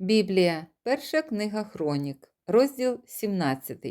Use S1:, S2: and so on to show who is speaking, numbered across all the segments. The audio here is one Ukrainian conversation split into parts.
S1: Біблія, перша книга Хронік, розділ 17.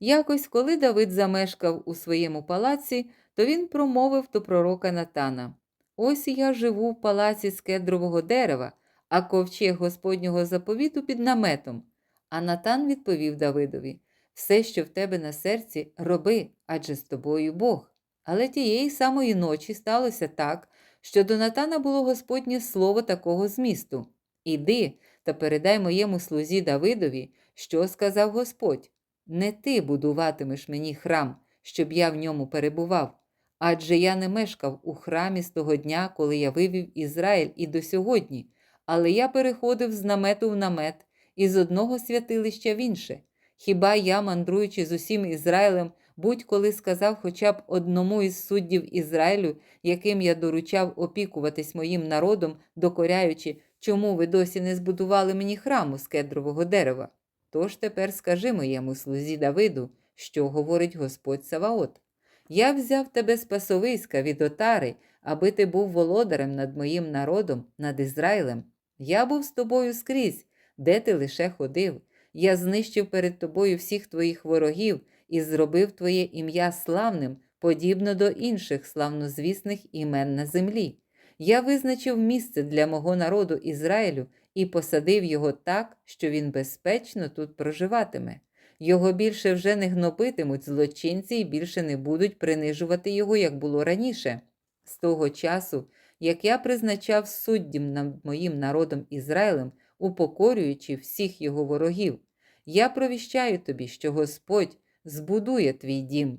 S1: Якось, коли Давид замешкав у своєму палаці, то він промовив до пророка Натана: Ось я живу в палаці з кедрового дерева, а ковчег Господнього заповіту під наметом. А Натан відповів Давидові: Все, що в тебе на серці, роби, адже з тобою Бог. Але тієї самої ночі сталося так, що до Натана було Господнє слово такого змісту: Іди та передай моєму слузі Давидові, що сказав Господь: Не ти будуватимеш мені храм, щоб я в ньому перебував, адже я не мешкав у храмі з того дня, коли я вивів Ізраїль і до сьогодні, але я переходив з намету в намет і з одного святилища в інше. Хіба я, мандруючи з усім Ізраїлем, будь-коли сказав хоча б одному із суддів Ізраїлю, яким я доручав опікуватись моїм народом, докоряючи, чому ви досі не збудували мені храму з кедрового дерева? Тож тепер скажи моєму слузі Давиду, що говорить Господь Саваот. Я взяв тебе з пасовиська від отари, аби ти був володарем над моїм народом, над Ізраїлем. Я був з тобою скрізь, де ти лише ходив. Я знищив перед тобою всіх твоїх ворогів і зробив твоє ім'я славним, подібно до інших славнозвісних імен на землі. Я визначив місце для мого народу Ізраїлю і посадив його так, що він безпечно тут проживатиме. Його більше вже не гнобитимуть злочинці і більше не будуть принижувати його, як було раніше. З того часу, як я призначав суддям над моїм народом Ізраїлем, упокорюючи всіх його ворогів, я провіщаю тобі, що Господь збудує твій дім.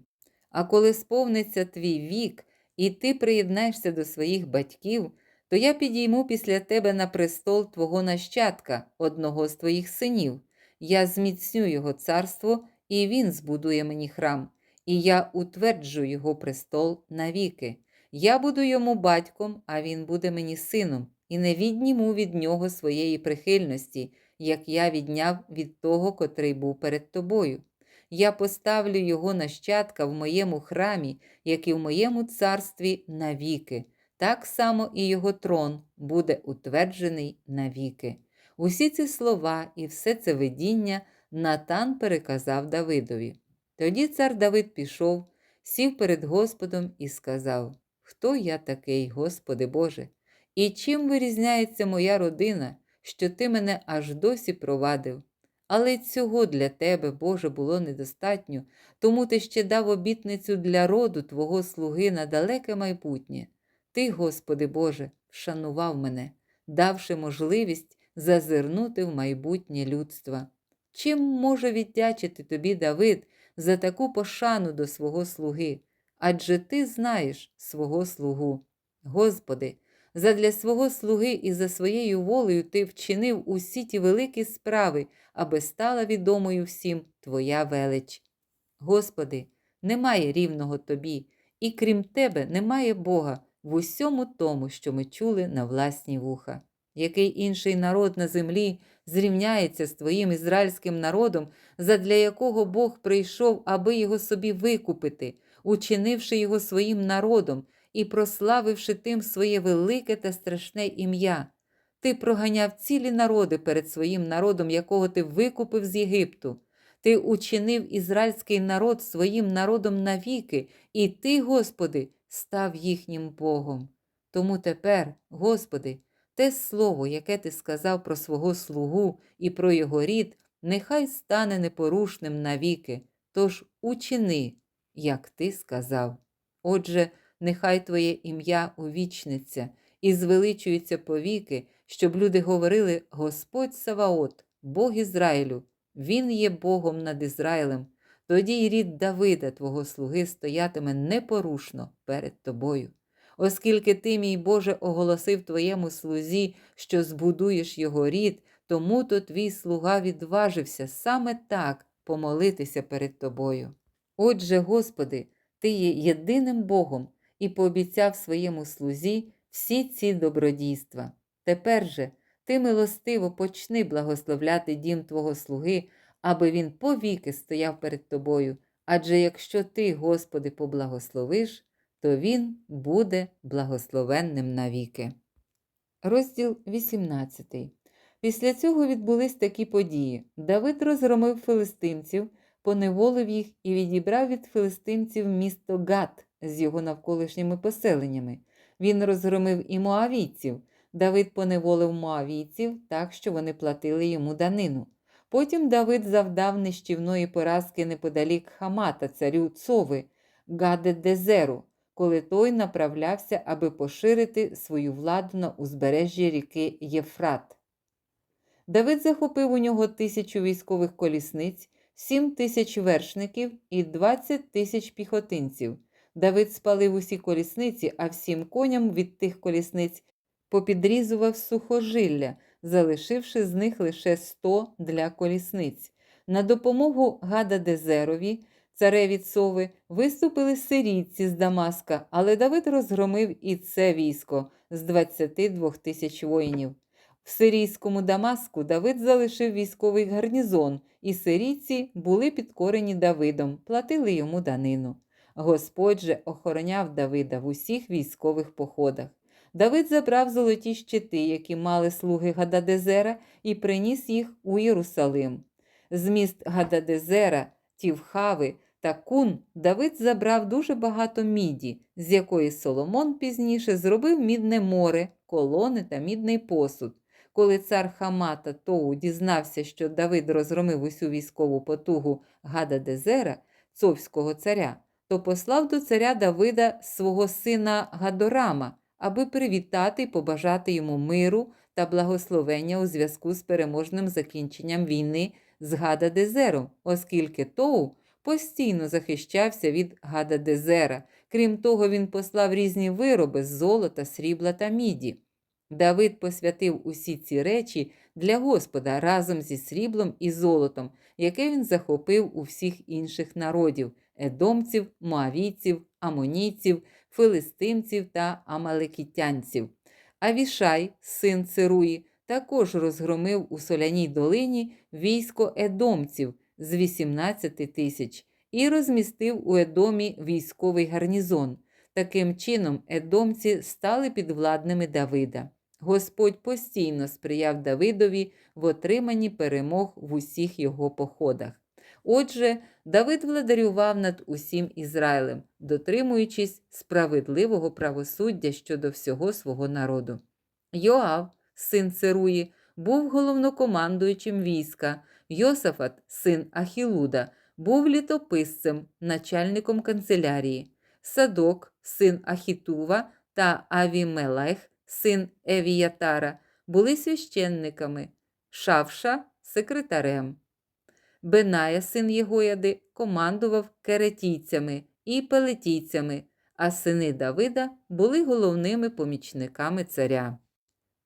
S1: А коли сповниться твій вік, і ти приєднаєшся до своїх батьків, то я підійму після тебе на престол твого нащадка, одного з твоїх синів. Я зміцню його царство, і він збудує мені храм, і я утверджу його престол навіки. Я буду йому батьком, а він буде мені сином, і не відніму від нього своєї прихильності, як я відняв від того, котрий був перед тобою. Я поставлю його нащадка в моєму храмі, як і в моєму царстві навіки. Так само і його трон буде утверджений навіки. Усі ці слова і все це видіння Натан переказав Давидові. Тоді цар Давид пішов, сів перед Господом і сказав: Хто я такий, Господи Боже, і чим вирізняється моя родина, що ти мене аж досі провадив? Але й цього для тебе, Боже, було недостатньо, тому ти ще дав обітницю для роду Твого слуги на далеке майбутнє. Ти, Господи Боже, вшанував мене, давши можливість зазирнути в майбутнє людства. Чим може віддячити тобі, Давид, за таку пошану до свого слуги? Адже ти знаєш свого слугу. Господи, задля свого слуги і за своєю волею ти вчинив усі ті великі справи, аби стала відомою всім Твоя велич. Господи, немає рівного Тобі, і крім Тебе немає Бога в усьому тому, що ми чули на власні вуха. Який інший народ на землі зрівняється з твоїм ізраїльським народом, задля якого Бог прийшов, аби його собі викупити, учинивши його своїм народом і прославивши тим своє велике та страшне ім'я. Ти проганяв цілі народи перед своїм народом, якого ти викупив з Єгипту. Ти учинив ізраїльський народ своїм народом навіки, і ти, Господи, став їхнім Богом. Тому тепер, Господи, те слово, яке ти сказав про свого слугу і про його рід, нехай стане непорушним навіки, тож учини, як ти сказав. Отже, нехай Твоє ім'я увічниться і звеличується повіки, щоб люди говорили Господь Саваот, Бог Ізраїлю, Він є Богом над Ізраїлем. Тоді й рід Давида, Твого слуги, стоятиме непорушно перед тобою. Оскільки ти, мій Боже, оголосив твоєму слузі, що збудуєш його рід, тому то твій слуга відважився саме так помолитися перед тобою. Отже, Господи, Ти є єдиним Богом і пообіцяв своєму слузі всі ці добродійства. Тепер же ти милостиво почни благословляти дім Твого слуги, аби він повіки стояв перед тобою. Адже якщо ти, Господи, поблагословиш, то він буде благословенним навіки. Розділ 18. Після цього відбулись такі події. Давид розгромив филистимців, поневолив їх і відібрав від филистимців місто Гат з його навколишніми поселеннями. Він розгромив і моавійців. Давид поневолив моавійців так, що вони платили йому данину. Потім Давид завдав нищівної поразки неподалік Хамата, царю Цови, Гаде Дезеру, коли той направлявся, аби поширити свою владу на узбережжі ріки Єфрат. Давид захопив у нього тисячу військових колісниць, сім тисяч вершників і двадцять тисяч піхотинців. Давид спалив усі колісниці, а всім коням від тих колісниць попідрізував сухожилля, залишивши з них лише сто для колісниць. На допомогу Гададезерові, цареві Цови, виступили сирійці з Дамаска, але Давид розгромив і це військо з 22 тисяч воїнів. В сирійському Дамаску Давид залишив військовий гарнізон, і сирійці були підкорені Давидом, платили йому данину. Господь же охороняв Давида в усіх військових походах. Давид забрав золоті щити, які мали слуги Гададезера, і приніс їх у Єрусалим. З міст Гададезера, Тівхави та Кун Давид забрав дуже багато міді, з якої Соломон пізніше зробив мідне море, колони та мідний посуд. Коли цар Хамата Тоу дізнався, що Давид розгромив усю військову потугу Гададезера, цовського царя, то послав до царя Давида свого сина Гадорама, аби привітати і побажати йому миру та благословення у зв'язку з переможним закінченням війни з Гададезером, оскільки Тоу постійно захищався від Гададезера. Крім того, він послав різні вироби з золота, срібла та міді. Давид посвятив усі ці речі для Господа разом зі сріблом і золотом, яке він захопив у всіх інших народів едомців, моавійців, амонійців, филистимців та амалекітянців. Авішай, син Цируї, також розгромив у соляній долині військо едомців з 18 тисяч і розмістив у Едомі військовий гарнізон. Таким чином, едомці стали підвладними Давида. Господь постійно сприяв Давидові в отриманні перемог в усіх його походах. Отже, Давид владарював над усім Ізраїлем, дотримуючись справедливого правосуддя щодо всього свого народу. Йоав, син Церуї, був головнокомандуючим війська, Йосафат, син Ахілуда, був літописцем, начальником канцелярії, Садок, син Ахітува та Авімелех, син Евіятара, були священниками, Шавша секретарем. Беная, син Єгояди, командував керетійцями і пелетійцями, а сини Давида були головними помічниками царя.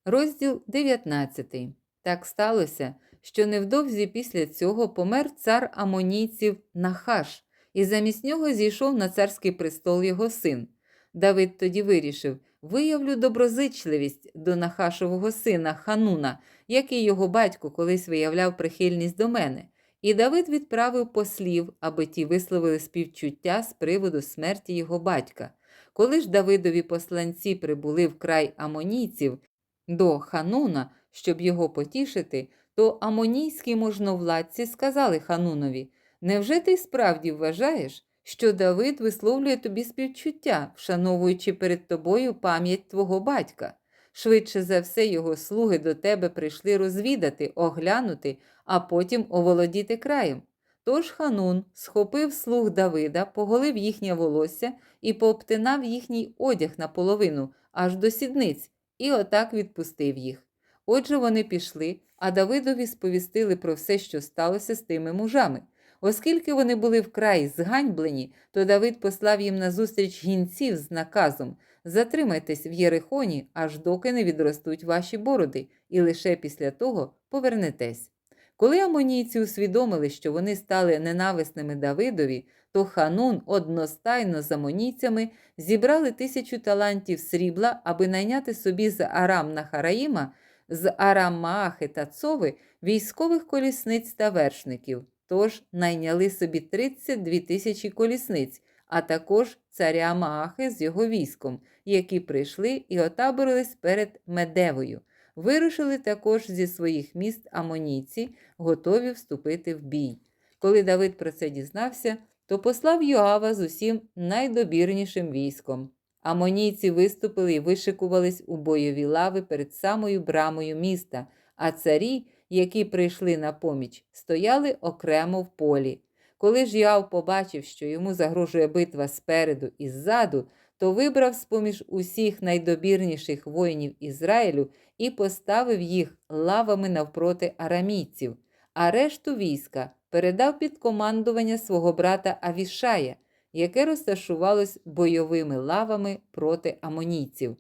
S1: Розділ 19. Так сталося, що невдовзі після цього помер цар амонійців Нахаш, і замість нього зійшов на царський престол його син. Давид тоді вирішив виявлю доброзичливість до Нахашового сина Хануна, який його батько колись виявляв прихильність до мене. І Давид відправив послів, аби ті висловили співчуття з приводу смерті його батька. Коли ж Давидові посланці прибули в край амонійців до Хануна, щоб його потішити, то амонійські можновладці сказали Ханунові: Невже ти справді вважаєш, що Давид висловлює тобі співчуття, вшановуючи перед тобою пам'ять твого батька? Швидше за все, його слуги до тебе прийшли розвідати, оглянути, а потім оволодіти краєм. Тож Ханун схопив слуг Давида, поголив їхнє волосся і пообтинав їхній одяг наполовину, аж до сідниць, і отак відпустив їх. Отже, вони пішли, а Давидові сповістили про все, що сталося з тими мужами. Оскільки вони були вкрай зганьблені, то Давид послав їм назустріч гінців з наказом Затримайтесь в Єрихоні, аж доки не відростуть ваші бороди, і лише після того повернетесь. Коли амонійці усвідомили, що вони стали ненависними Давидові, то Ханун одностайно з амонійцями зібрали тисячу талантів срібла, аби найняти собі з Арам Нахараїма, з Арам Маахи та Цови військових колісниць та вершників. Тож найняли собі 32 тисячі колісниць, а також царя Маахи з його військом, які прийшли і отаборились перед Медевою. вирушили також зі своїх міст амонійці, готові вступити в бій. Коли Давид про це дізнався, то послав Йоава з усім найдобірнішим військом. Амонійці виступили і вишикувались у бойові лави перед самою брамою міста, а царі, які прийшли на поміч, стояли окремо в полі. Коли ж Йоав побачив, що йому загрожує битва спереду і ззаду, то вибрав з-поміж усіх найдобірніших воїнів Ізраїлю і поставив їх лавами навпроти арамійців, а решту війська передав під командування свого брата Авішая, яке розташувалось бойовими лавами проти амонійців.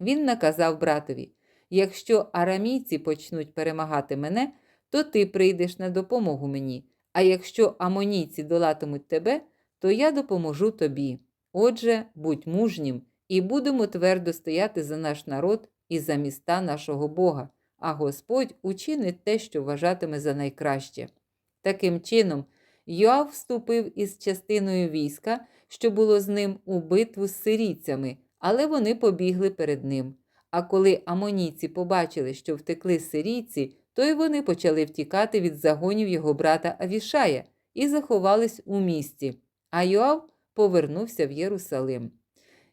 S1: Він наказав братові: якщо арамійці почнуть перемагати мене, то ти прийдеш на допомогу мені, а якщо амонійці долатимуть тебе, то я допоможу тобі. Отже, будь мужнім і будемо твердо стояти за наш народ і за міста нашого Бога, а Господь учинить те, що вважатиме за найкраще. Таким чином, Йоав вступив із частиною війська, що було з ним у битву з сирійцями, але вони побігли перед ним. А коли амонійці побачили, що втекли сирійці, то й вони почали втікати від загонів його брата Авішая і заховались у місті. А Йоав повернувся в Єрусалим.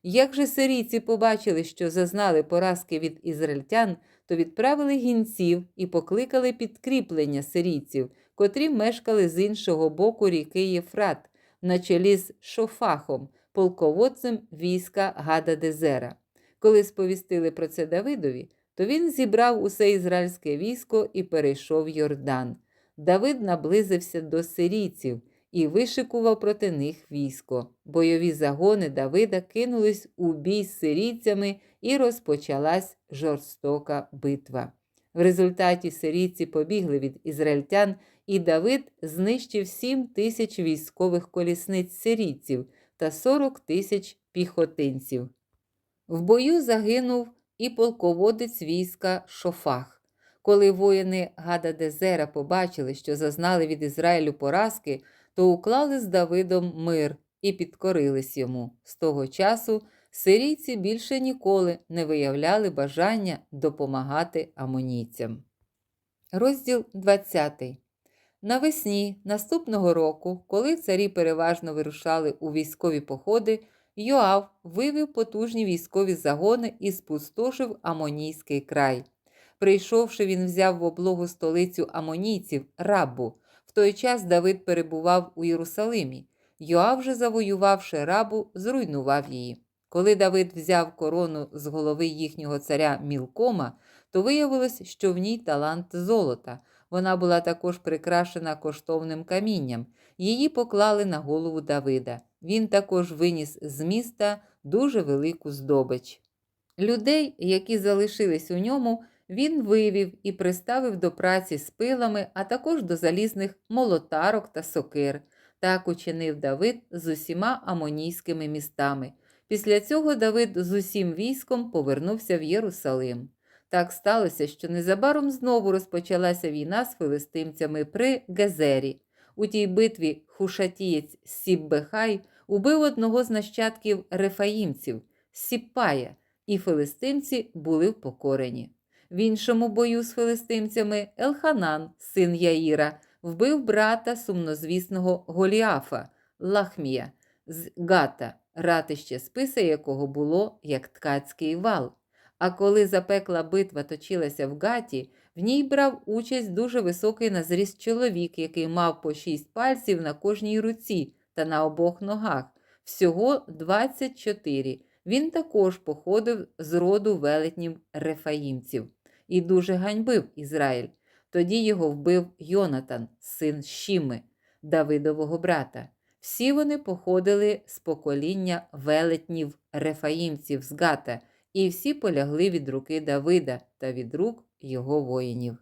S1: Як же сирійці побачили, що зазнали поразки від ізраїльтян, то відправили гінців і покликали підкріплення сирійців, котрі мешкали з іншого боку ріки Єфрат, на чолі з Шофахом, полководцем війська Гада Дезера. Коли сповістили про це Давидові, то він зібрав усе ізраїльське військо і перейшов Йордан. Давид наблизився до сирійців і вишикував проти них військо. Бойові загони Давида кинулись у бій з сирійцями і розпочалась жорстока битва. В результаті сирійці побігли від ізраїльтян, і Давид знищив 7 тисяч військових колісниць сирійців та 40 тисяч піхотинців. В бою загинув і полководець війська Шофах. Коли воїни Гада Дезера побачили, що зазнали від Ізраїлю поразки, то уклали з Давидом мир і підкорились йому. З того часу сирійці більше ніколи не виявляли бажання допомагати амонійцям. Розділ 20. Навесні наступного року, коли царі переважно вирушали у військові походи, Йоав вивів потужні військові загони і спустошив Амонійський край. Прийшовши, він взяв в облогу столицю амонійців Раббу. В той час Давид перебував у Єрусалимі. Йоав же, завоювавши рабу, зруйнував її. Коли Давид взяв корону з голови їхнього царя Мілкома, то виявилось, що в ній талант золота. Вона була також прикрашена коштовним камінням. Її поклали на голову Давида. Він також виніс з міста дуже велику здобич. Людей, які залишились у ньому, він вивів і приставив до праці з пилами, а також до залізних молотарок та сокир. Так учинив Давид з усіма амонійськими містами. Після цього Давид з усім військом повернувся в Єрусалим. Так сталося, що незабаром знову розпочалася війна з филистимцями при Гезері. У тій битві хушатієць Сіббехай убив одного з нащадків рефаїмців Сіппая, і филистимці були впокорені. В іншому бою з филистимцями Елханан, син Яїра, вбив брата сумнозвісного Голіафа Лахмія з Гата, ратище списа якого було як ткацький вал. А коли запекла битва точилася в гаті, в ній брав участь дуже високий на зріст чоловік, який мав по шість пальців на кожній руці та на обох ногах, всього 24. Він також походив з роду велетнів рефаїмців і дуже ганьбив Ізраїль. Тоді його вбив Йонатан, син Шіми, Давидового брата. Всі вони походили з покоління велетнів рефаїмців з Гата, і всі полягли від руки Давида та від рук його воїнів.